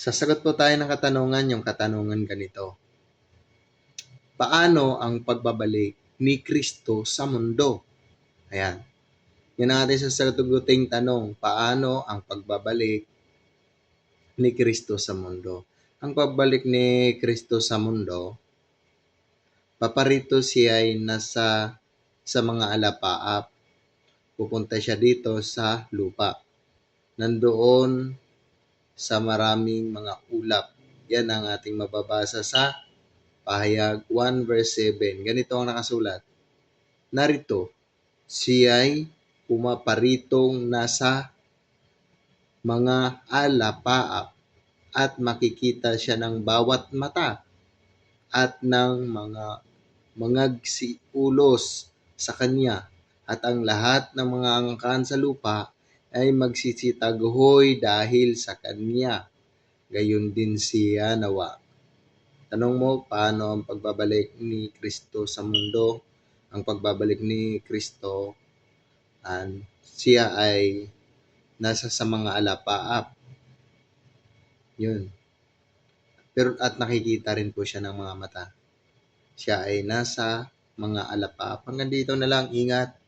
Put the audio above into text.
Sasagot po tayo ng katanungan, yung katanungan ganito. Paano ang pagbabalik ni Kristo sa mundo? Ayan. Yan ang ating sasaguting tanong. Paano ang pagbabalik ni Kristo sa mundo? Ang pagbalik ni Kristo sa mundo, paparito siya ay nasa sa mga alapaap. Pupunta siya dito sa lupa. Nandoon sa maraming mga ulap. Yan ang ating mababasa sa pahayag 1 verse 7. Ganito ang nakasulat. Narito, siya'y pumaparitong nasa mga alapaap at makikita siya ng bawat mata at ng mga mangagsiulos sa kanya at ang lahat ng mga angkan sa lupa ay magsisitaguhoy dahil sa kanya. Gayon din siya nawa. Tanong mo, paano ang pagbabalik ni Kristo sa mundo? Ang pagbabalik ni Kristo, an siya ay nasa sa mga alapaap. Yun. Pero at nakikita rin po siya ng mga mata. Siya ay nasa mga alapaap. Hanggang dito na lang, ingat.